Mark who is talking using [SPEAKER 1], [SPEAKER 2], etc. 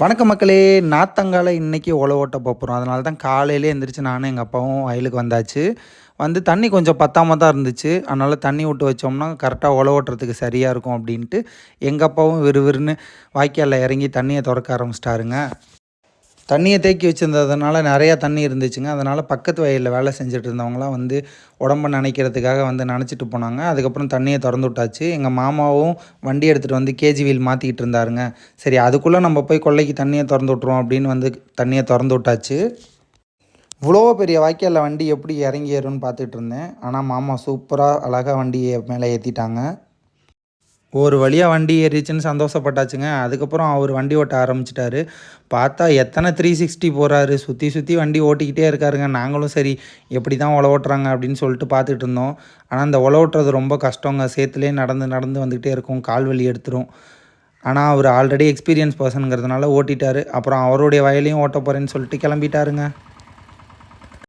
[SPEAKER 1] வணக்க மக்களே. நாத்தங்கால இன்றைக்கி உழவு ஓட்ட போகிறோம் அதனால தான் காலையிலே எழுந்திரிச்சு நானும் எங்கள் அப்பாவும் வயலுக்கு வந்தாச்சு. வந்து தண்ணி கொஞ்சம் பத்தாம தான் இருந்துச்சு. அதனால் தண்ணி விட்டு வச்சோம்னா கரெக்டாக உழவு ஓட்டுறதுக்கு சரியாக இருக்கும் அப்படின்ட்டு எங்கள் அப்பாவும் விறுவிறுன்னு வாய்க்காலில் இறங்கி தண்ணியை திறக்க ஆரம்பிச்சிட்டாருங்க. தண்ணியை தேக்கி வச்சுருந்ததுனால நிறையா தண்ணி இருந்துச்சுங்க. அதனால் பக்கத்து வயலில் வேலை செஞ்சுட்டு இருந்தவங்களாம் வந்து உடம்ப நினைக்கிறதுக்காக வந்து நினச்சிட்டு போனாங்க. அதுக்கப்புறம் தண்ணியை திறந்து விட்டாச்சு. எங்கள் மாமாவும் வண்டி எடுத்துகிட்டு வந்து கேஜி வீல் மாற்றிக்கிட்டு இருந்தாருங்க. சரி அதுக்குள்ளே நம்ம போய் கொல்லைக்கு தண்ணியை திறந்து விட்ருவோம் அப்படின்னு வந்து தண்ணியை திறந்து விட்டாச்சு. இவ்வளோ பெரிய வாய்க்காலில் வண்டி எப்படி இறங்கி ஏறும்னு பார்த்துட்டு இருந்தேன். ஆனால் மாமா சூப்பராக அழகாக வண்டியை மேலே ஏற்றிட்டாங்க ஒரு வழியாக வண்டி ஏறிச்சுன்னு சந்தோஷப்பட்டாச்சுங்க. அதுக்கப்புறம் அவர் வண்டி ஓட்ட ஆரம்பிச்சிட்டாரு. பார்த்தா எத்தனை த்ரீ சிக்ஸ்டி போகிறாரு சுற்றி சுற்றி வண்டி ஓட்டிக்கிட்டே இருக்காருங்க. நாங்களும் சரி எப்படி தான் உழ ஓட்டுறாங்க அப்படின்னு சொல்லிட்டு பார்த்துட்டு இருந்தோம். ஆனால் அந்த உழ ஓட்டுறது ரொம்ப கஷ்டங்க. சேத்துலேயே நடந்து நடந்து வந்துக்கிட்டே இருக்கும். கால் வலி எடுத்துரும். ஆனால் அவர் ஆல்ரெடி எக்ஸ்பீரியன்ஸ் பர்சனுங்கிறதுனால ஓட்டிட்டாரு. அப்புறம் அவருடைய வயலையும் ஓட்ட போகிறேன்னு சொல்லிட்டு கிளம்பிட்டாருங்க.